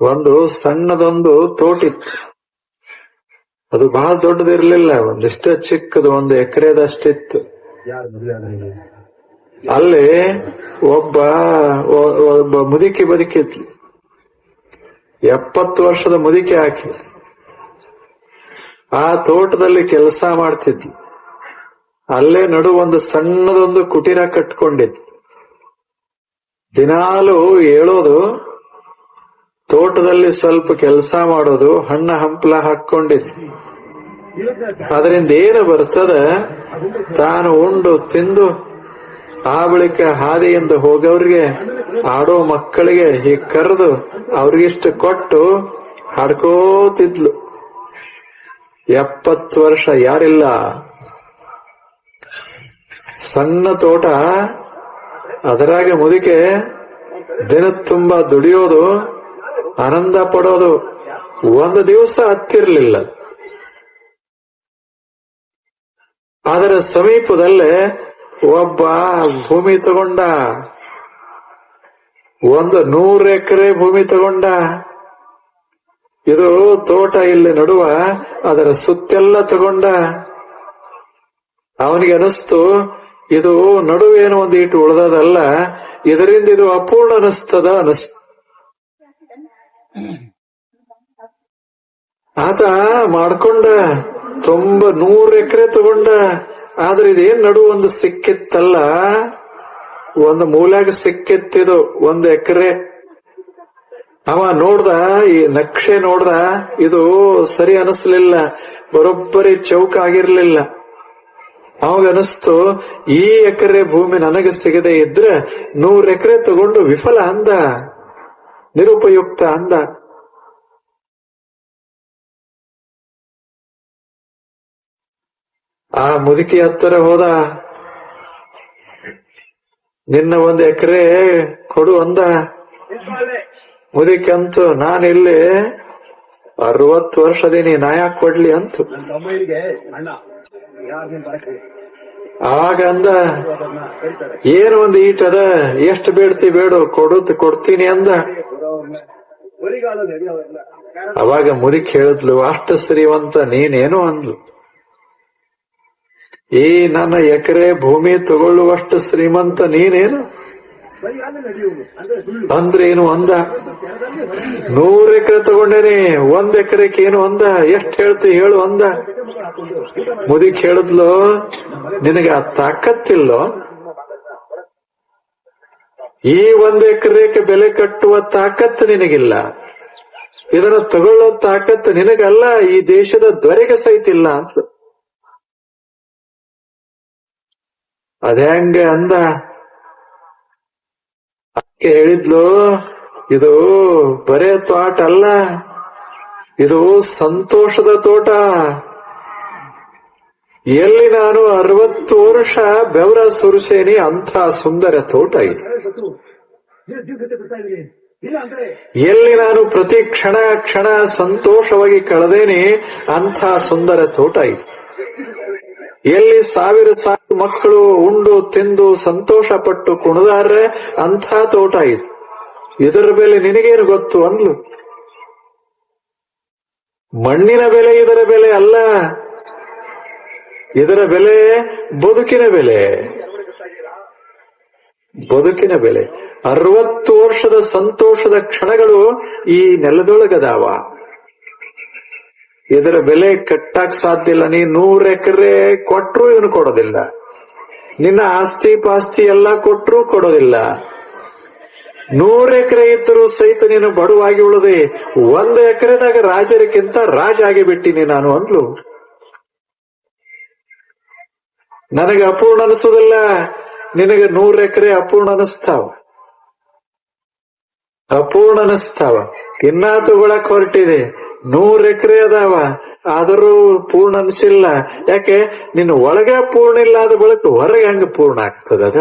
ಒಂದು ಸಣ್ಣದೊಂದು ತೋಟಿತ್ತು. ಅದು ಬಹಳ ದೊಡ್ಡದಿರ್ಲಿಲ್ಲ, ಒಂದಿಷ್ಟು ಚಿಕ್ಕದು, ಒಂದು ಎಕರೆದಷ್ಟಿತ್ತು. ಅಲ್ಲಿ ಒಬ್ಬ ಒಬ್ಬ ಮುದುಕಿ ಬದುಕಿದ್ಲು. ಎಪ್ಪತ್ತು ವರ್ಷದ ಮುದುಕಿ ಹಾಕಿ ಆ ತೋಟದಲ್ಲಿ ಕೆಲಸ ಮಾಡ್ತಿದ್ಲು. ಅಲ್ಲೇ ನಡು ಒಂದು ಸಣ್ಣದೊಂದು ಕುಟೀರ ಕಟ್ಕೊಂಡಿದ್ಲು. ದಿನಾಲು ಹೇಳೋದು ತೋಟದಲ್ಲಿ ಸ್ವಲ್ಪ ಕೆಲಸ ಮಾಡೋದು ಹಣ್ಣ ಹಂಪಲ ಹಾಕೊಂಡಿದ್ದು ಅದರಿಂದ ಏನು ಬರ್ತದ. ತಾನು ಉಂಡು ತಿಂದು ಆ ಬಳಿಕ ಹಾದಿಯಿಂದ ಹೋಗೋರಿಗೆ ಆಡೋ ಮಕ್ಕಳಿಗೆ ಹೀಗ್ ಕರೆದು ಅವ್ರಿಗಿಷ್ಟು ಕೊಟ್ಟು ಹಾಡ್ಕೋತಿದ್ಲು. ಎಪ್ಪತ್ತು ವರ್ಷ ಯಾರಿಲ್ಲ. ಸಣ್ಣ ತೋಟ, ಅದರಾಗೆ ಮುದುಕೆ ದಿನ ತುಂಬಾ ದುಡಿಯೋದು. ಆನಂದ ಪಡೋದು ಒಂದು ದಿವಸ ಹತ್ತಿರ್ಲಿಲ್ಲ. ಅದರ ಸಮೀಪದಲ್ಲೇ ಒಬ್ಬ ಭೂಮಿ ತಗೊಂಡ, ಒಂದು ನೂರ ಎಕರೆ ಭೂಮಿ ತಗೊಂಡ. ಇದು ತೋಟ ಇಲ್ಲಿ ನಡುವ, ಅದರ ಸುತ್ತೆಲ್ಲ ತಗೊಂಡ. ಅವನಿಗೆ ಅನಿಸ್ತು ಇದು ನಡುವೇನು ಒಂದು ಇಟ್ಟು ಉಳ್ದದಲ್ಲ, ಇದರಿಂದ ಇದು ಅಪೂರ್ಣ ಅನಿಸ್ತದ ಅನಿಸ್ ಆತ ಮಾಡ್ಕೊಂಡ, ತುಂಬಾ ನೂರ್ ಎಕರೆ ತಗೊಂಡ, ಆದ್ರೆ ಇದೇನ್ ನಡು ಒಂದು ಸಿಕ್ಕಿತ್ತಲ್ಲ? ಒಂದು ಮೂಲಾಗ ಸಿಕ್ಕಿತ್ತಿದು ಒಂದು ಎಕರೆ. ಅವ ನೋಡ್ದ, ಈ ನಕ್ಷೆ ನೋಡ್ದ, ಇದು ಸರಿ ಅನಿಸ್ಲಿಲ್ಲ, ಬರೋಬ್ಬರಿ ಚೌಕ ಆಗಿರ್ಲಿಲ್ಲ. ಅವಾಗ ಅನಿಸ್ತು, ಈ ಎಕರೆ ಭೂಮಿ ನನಗೆ ಸಿಗದೆ ಇದ್ರೆ ನೂರ್ ಎಕರೆ ತಗೊಂಡು ವಿಫಲ ಅಂದ. ನಿರುಪಯುಕ್ತ ಅಂದ. ಆ ಮುದುಕಿ ಹತ್ತಿರ ಹೋದ. ನಿನ್ನ ಒಂದು ಎಕರೆ ಕೊಡು ಅಂದ. ಮುದುಕಿ ನಾನು ನಾನಿಲ್ಲಿ ಅರವತ್ತು ವರ್ಷದೀನಿ ನಾ ಯಾಕೆ ಕೊಡ್ಲಿ ಅಂತು. ಆಗ ಅಂದ, ಏನು ಒಂದು ಈಟದ, ಎಷ್ಟು ಬೇಡ್ತಿ ಬೇಡು ಕೊಡುತ್ತ ಕೊಡ್ತೀನಿ ಅಂದ. ಅವಾಗ ಮುದುಕಿ ಹೇಳಿದ್ಲು, ಅಷ್ಟ ಶ್ರೀವಂತ ನೀನೇನು ಅಂದ್ಲು? ಈ ನನ್ನ ಎಕರೆ ಭೂಮಿ ತಗೊಳ್ಳುವಷ್ಟು ಶ್ರೀಮಂತ ನೀನೇನು? ಅಂದ್ರೆ ಏನು ಅಂದ? ನೂರ್ ಎಕರೆ ತಗೊಂಡೇನಿ, ಒಂದ್ ಎಕರೆಕ್ ಏನು ಅಂದ? ಎಷ್ಟ್ ಹೇಳ್ತಿ ಹೇಳು ಅಂದ. ಮುದಿಕ್ ಹೇಳಿದ್ಲು, ನಿನಗೆ ಆ ತಾಕತ್ತಿಲ್ಲೋ? ಈ ಒಂದ್ ಎಕರೆಗೆ ಬೆಲೆ ಕಟ್ಟುವ ತಾಕತ್ತು ನಿನಗಿಲ್ಲ. ಇದನ್ನ ತಗೊಳ್ಳೋ ತಾಕತ್ತು ನಿನಗಲ್ಲ ಈ ದೇಶದ ದೊರೆಗೆ ಸಹಿತ ಇಲ್ಲ ಅಂತ ಅದ್ಯಾಂಗೆ ಅಂದ ಅಕ್ಕೆ ಹೇಳಿದ್ಲು ಇದು ಬರೇ ತೋಟ ಅಲ್ಲ ಇದು ಸಂತೋಷದ ತೋಟ ಎಲ್ಲಿ ನಾನು ಅರವತ್ತು ವರ್ಷ ಬೆವರ ಸುರುಸೇನಿ ಅಂತ ಸುಂದರ ತೋಟ ಇದು ಎಲ್ಲಿ ನಾನು ಪ್ರತಿ ಕ್ಷಣ ಕ್ಷಣ ಸಂತೋಷವಾಗಿ ಕಳೆದೇನೆ ಅಂಥ ಸುಂದರ ತೋಟ ಇದು. ಎಲ್ಲಿ ಸಾವಿರ ಸಾವಿರ ಮಕ್ಕಳು ಉಂಡು ತಿಂದು ಸಂತೋಷ ಪಟ್ಟು ಕುಣಿದಾರೆ ಅಂಥ ತೋಟ ಇದು. ಇದರ ಬೆಲೆ ನಿನಗೇನು ಗೊತ್ತು ಅಂದ್ಲು? ಮಣ್ಣಿನ ಬೆಲೆ ಇದರ ಬೆಲೆ ಅಲ್ಲ. ಇದರ ಬೆಲೆ ಬದುಕಿನ ಬೆಲೆ. ಬದುಕಿನ ಬೆಲೆ. ಅರವತ್ತು ವರ್ಷದ ಸಂತೋಷದ ಕ್ಷಣಗಳು ಈ ನೆಲದೊಳಗದಾವ. ಇದರ ಬೆಲೆ ಕಟ್ಟಾಕ ಸಾಧ್ಯ ಇಲ್ಲ. ನೀ ನೂರ್ ಎಕರೆ ಕೊಟ್ರು ಇವನು ಕೊಡೋದಿಲ್ಲ. ನಿನ್ನ ಆಸ್ತಿ ಪಾಸ್ತಿ ಎಲ್ಲ ಕೊಟ್ರು ಕೊಡೋದಿಲ್ಲ. ನೂರ್ ಎಕರೆ ಇದ್ದರೂ ಸಹಿತ ನೀನು ಬಡವಾಗಿ ಉಳಿದೆ. ಒಂದು ಎಕರೆದಾಗ ರಾಜರಿಗಿಂತ ರಾಜ ಆಗಿಬಿಟ್ಟಿನಿ ನಾನು ಅಂದ್ಲು. ನನಗೆ ಅಪೂರ್ಣ ಅನಿಸೋದಿಲ್ಲ. ನಿನಗೆ ನೂರ್ ಎಕರೆ ಅಪೂರ್ಣ ಅನಿಸ್ತಾವ. ಅಪೂರ್ಣ ಅನಸ್ತಾವ ಇನ್ನ ತಗೊಳಕ್ ಹೊರಟಿದೆ ನೂರ್ ಎಕರೆ ಅದಾವ. ಆದರೂ ಪೂರ್ಣ ಅನ್ಸಿಲ್ಲ ಯಾಕೆ? ನಿನ್ನ ಒಳಗೆ ಪೂರ್ಣ ಇಲ್ಲ ಅದ ಬಳಿಕ ಹೊರಗೆ ಹಂಗ ಪೂರ್ಣ ಆಗ್ತದ ಅದ?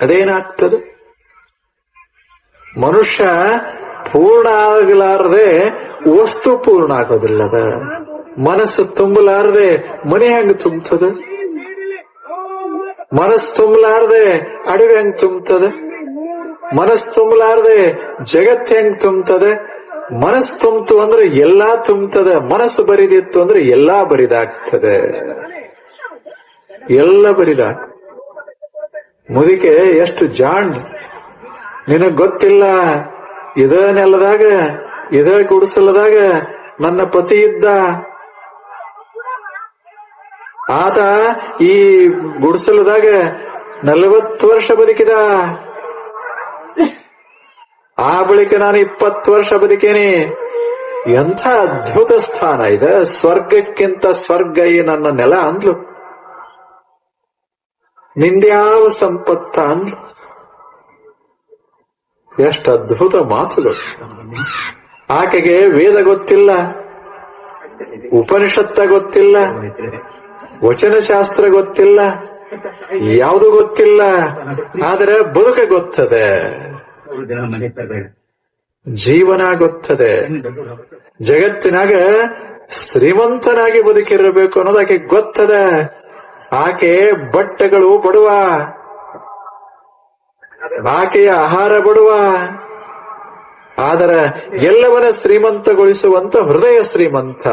ಅದೇನಾಗ್ತದ? ಮನುಷ್ಯ ಪೂರ್ಣ ಆಗಲಾರದೆ ವಸ್ತು ಪೂರ್ಣ ಆಗೋದಿಲ್ಲದ? ಮನಸ್ಸು ತುಂಬಲಾರದೆ ಮನೆ ಹೆಂಗ ತುಂಬ್ತದ ಮನಸ್ಸು ತುಂಬಲಾರದೆ ಅಡುಗೆ ಹೆಂಗ್ ತುಂಬತದ ಮನಸ್ ತುಂಬಲಾರದೆ ಜಗತ್ ಹೆಂಗ್ ತುಂಬತದೆ? ಮನಸ್ ತುಂಬ್ತು ಅಂದ್ರೆ ಎಲ್ಲಾ ತುಂಬತದೆ. ಮನಸ್ಸು ಬರಿದಿತ್ತು ಅಂದ್ರೆ ಎಲ್ಲಾ ಬರಿದಾಗ್ತದೆ. ಎಲ್ಲ ಬರಿದ? ಮುದಿಕೆ, ಎಷ್ಟು ಜಾಣ್. ನಿನಗ್ ಗೊತ್ತಿಲ್ಲ? ಇದ ನೆಲದಾಗ ಇದ ಗುಡಿಸಲದಾಗ ನನ್ನ ಪತಿ ಇದ್ದ. ಆತ ಈ ಗುಡಿಸಲದಾಗ ನಲವತ್ತು ವರ್ಷ ಬದುಕಿದ. ಆ ಬಳಿಕ ನಾನು ಇಪ್ಪತ್ತು ವರ್ಷ ಬದುಕೇನೆ. ಎಂಥ ಅದ್ಭುತ ಸ್ಥಾನ ಇದೆ. ಸ್ವರ್ಗಕ್ಕಿಂತ ಸ್ವರ್ಗ ಈ ನನ್ನ ನೆಲ ಅಂದ್ಲು. ನಿಂದ್ಯಾವ ಸಂಪತ್ತ ಅಂದ್ಲು. ಎಷ್ಟು ಅದ್ಭುತ ಮಾತುಗಳು. ಆಕೆಗೆ ವೇದ ಗೊತ್ತಿಲ್ಲ. ಉಪನಿಷತ್ತ ಗೊತ್ತಿಲ್ಲ. ವಚನಶಾಸ್ತ್ರ ಗೊತ್ತಿಲ್ಲ. ಯಾವುದು ಗೊತ್ತಿಲ್ಲ. ಆದರೆ ಬದುಕ ಗೊತ್ತದೆ. ಜೀವನ ಗೊತ್ತದೆ ಜಗತ್ತಿನಾಗ ಶ್ರೀಮಂತನಾಗಿ ಬದುಕಿರಬೇಕು ಅನ್ನೋದು ಆಕೆ ಗೊತ್ತದ. ಆಕೆ ಬಟ್ಟೆಗಳು ಬಡುವ. ಆಕೆಯ ಆಹಾರ ಬಡುವ. ಆದರೆ ಎಲ್ಲವನ್ನ ಶ್ರೀಮಂತಗೊಳಿಸುವಂತ ಹೃದಯ ಶ್ರೀಮಂತ.